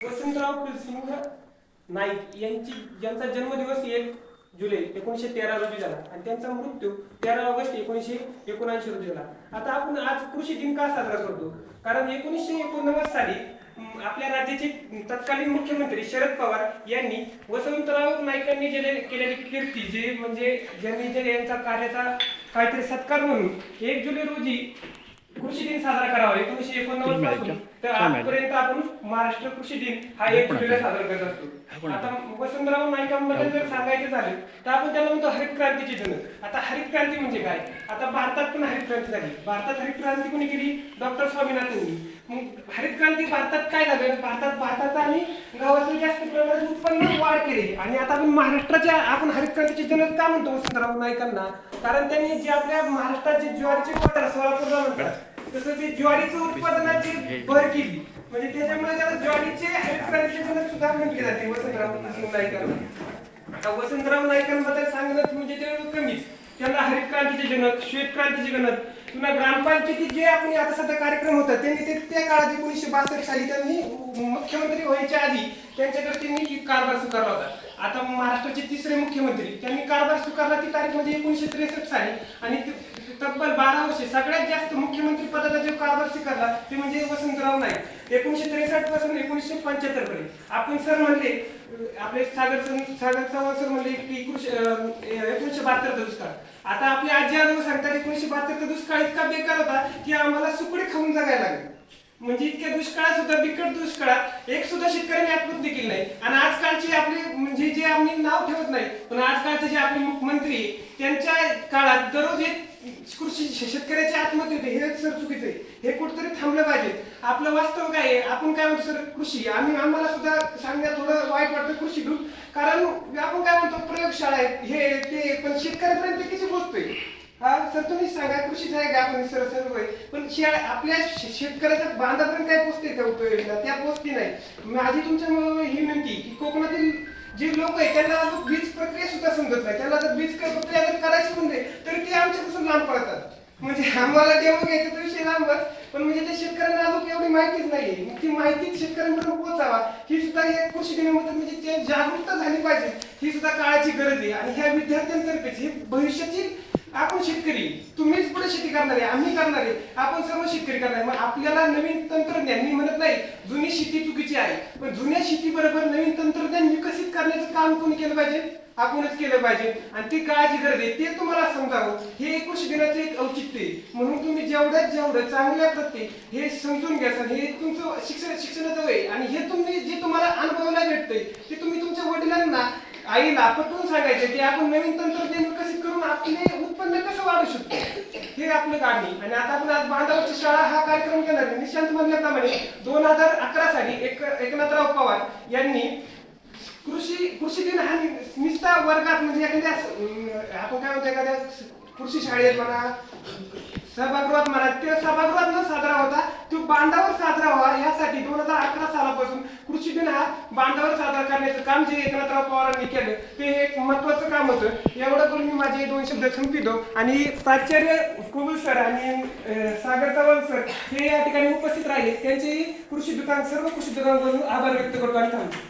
वसंतराव सिंह नाईक यांची ज्यांचा जन्मदिवस एक जुलै एकोणीसशे तेरा रोजी झाला. आणि त्यांचा मृत्यू तेरा ऑगस्ट एकोणीसशे एकोणऐंशी रोजी झाला. आता आपण आज कृषी दिन का साजरा करतो? कारण एकोणीसशे एकोणनव्वद साली आपल्या राज्याचे तत्कालीन मुख्यमंत्री शरद पवार यांनी वसंतराव नाईकांनी जे केलेली कीर्ती जे म्हणजे ज्यांनी जे यांचा कार्याचा काहीतरी सत्कार म्हणून एक जुलै रोजी कृषी दिन साजरा करावा. एकोणीसशे एकोणनव्वदपासून. तर आजपर्यंत आपण महाराष्ट्र कृषी दिन हा एक जुलैला साजरा करत असतो. आता वसंतराव नाईकांबद्दल जर सांगायचं झालं तर आपण त्याला म्हणतो हरित क्रांतीचे जनक आता हरित क्रांती म्हणजे काय? आता भारतात पण हरित क्रांती झाली. भारतात हरित क्रांती कोणी केली? डॉक्टर स्वामीनाथननी. मग हरित क्रांती भारतात काय झालं? भारतात भाताचं आणि गव्हाचं जास्त प्रमाणात उत्पन्न वाढ केली. आणि आता आपण महाराष्ट्राच्या आपण हरित क्रांतीचे जनक का म्हणतो वसंतराव नाईकांना? कारण त्यांनी जे आपल्या महाराष्ट्राचे ज्वारीचे कोटर सोलापूरला म्हणतात. तसं ते ज्वारीचं उत्पादनाची भर केली. म्हणजे त्याच्यामुळे त्याला ज्वारीचे जनक सुद्धा म्हटले जाते. वसंतराव नाईकांना आता वसंतराव नाईकांबद्दल सांगणं म्हणजे ते कमीच त्यांना हरित क्रांतीचे जनक श्वेत क्रांतीचे जनक पुन्हा ग्रामपंचायती जे आपण आता सध्या कार्यक्रम होता त्यांनी ते त्या काळात एकोणीसशे बासष्ट साली त्यांनी मुख्यमंत्री व्हायच्या आधी त्यांच्याकडे त्यांनी कारभार स्वीकारला होता. आता महाराष्ट्राचे तिसरे मुख्यमंत्री त्यांनी कारभार स्वीकारला ती तारीख म्हणजे एकोणीसशे त्रेसष्ट साली. आणि तब्बल बारा वर्षे सगळ्यात जास्त मुख्यमंत्री पदाचा जो कारभार स्वीकारला ते म्हणजे वसंतराव नाईक. एकोणीशे त्रेसष्टपासून एकोणीसशे पंच्याहत्तर पर्यंत. आपण सर म्हणले आपले सागर सागर चव्हाण सर म्हणले की कृषी एकोणीशे एकोणीसशे बहात्तरचा दुष्काळ. आता आपले आजी आजोबा सांगतात एकोणीसशे बहात्तरचा दुष्काळ इतका बेकार होता की आम्हाला सुकडे खाऊन जगायला लागले. म्हणजे इतक्या दुष्काळात सुद्धा बिकट दुष्काळात एक सुद्धा शेतकऱ्यांनी आत्महत्या देखील नाही. आणि आजकालचे आपले म्हणजे जे आम्ही नाव ठेवत नाही पण आजकालचे जे आपले मुख्यमंत्री त्यांच्या काळात दररोज एक शेतकऱ्याची आत्महत्या होते. हे सर चुकीचं आहे. हे कुठेतरी थांबलं पाहिजे. आपलं वास्तव काय आहे? आपण काय म्हणतो सर? कृषी. आम्ही आम्हाला सुद्धा सांगण्यात थोडं वाईट वाटतं कृषी ग्रुप कारण आपण काय म्हणतो प्रयोगशाळा आहेत हे ते पण शेतकऱ्यापर्यंत किती पोहोचतोय? हा सर तुम्हीच सांगा. कृषीच आहे का? आपण सर सर्व आहे पण शे- आपल्या शेतकऱ्याच्या बांधापर्यंत काय पोचते त्या उपयोजना त्या पोचते नाही. माझी तुमच्या ही विनंती की कोकणातील जे लोक आहे त्यांना अजून बीज प्रक्रिया सुद्धा समजत नाही. त्यांना जर बीज प्रक्रिया जर करायची म्हणजे तरी ते आमच्यापासून लांब पडतात म्हणजे आम्हाला डेमो घ्यायचा विषय लांबच पण म्हणजे त्या शेतकऱ्यांना अजून एवढी माहितीच नाही मग ती माहिती शेतकऱ्यांपर्यंत पोहोचावा ही सुद्धा हे कृषी दिनामध्ये म्हणजे ते जागरूकता झाली पाहिजे ही सुद्धा काळाची गरज आहे. आणि ह्या विद्यार्थ्यांतर्फे ही भविष्याची आपण शेतकरी तुम्हीच पुढे शेती करणार आहे आम्ही करणार आहे आपण सर्व शेतकरी करणार आहे. मग आपल्याला नवीन तंत्रज्ञान मी म्हणत नाही जुनी शेती चुकीची आहे पण जुन्या शेती बरोबर नवीन तंत्रज्ञान विकसित करण्याचं काम कोणी केलं पाहिजे? आपणच केलं पाहिजे. आणि ती काळाची गरज आहे ते तुम्हाला समजावं. हे कृषी दिनाचं एक औचित्य आहे. म्हणून तुम्ही जेवढ्यात जेवढं चांगल्या प्रत्येक हे समजून घ्या सर हे तुमचं शिक्षण शिक्षणाचं वय आहे. आणि हे तुम्ही जे तुम्हाला अनुभवायला भेटतंय ते तुम्ही तुमच्या वडिलांना आईला पटवून सांगायचे की आपण नवीन तंत्रज्ञान विकसित करून आपले उत्पन्न कसं वाढू शकतो. हे आपलं गाणी आणि आता आपण आज बांधावरची शाळा हा कार्यक्रम केला आहे. निशांत म्हणल्याप्रमाणे दोन हजार अकरा साली एक एकनाथराव पवार यांनी कृषी कृषी दिन हा निस्ता वर्गात म्हणजे एखाद्या आपण काय म्हणतो एखाद्या कृषी शाळेत म्हणा सभागृहात म्हणा ते सभागृहात न साजरा होता तो बांधावर साजरा व्हावा यासाठी दोन हजार अकरा सालापासून कृषी दिन हा बांधावर साजरा करण्याचं काम जे एकनाथराव पवारांनी केलं ते एक महत्वाचं काम होतं. एवढं करून मी माझे दोन शब्द संपितो आणि प्राचार्य कुबुल सर आणि सागर चव्हाण सर हे या ठिकाणी उपस्थित राहिले. त्यांचेही कृषी दुकान सर्व कृषी दुकानाकडून आभार व्यक्त करतो आणि थांबतो.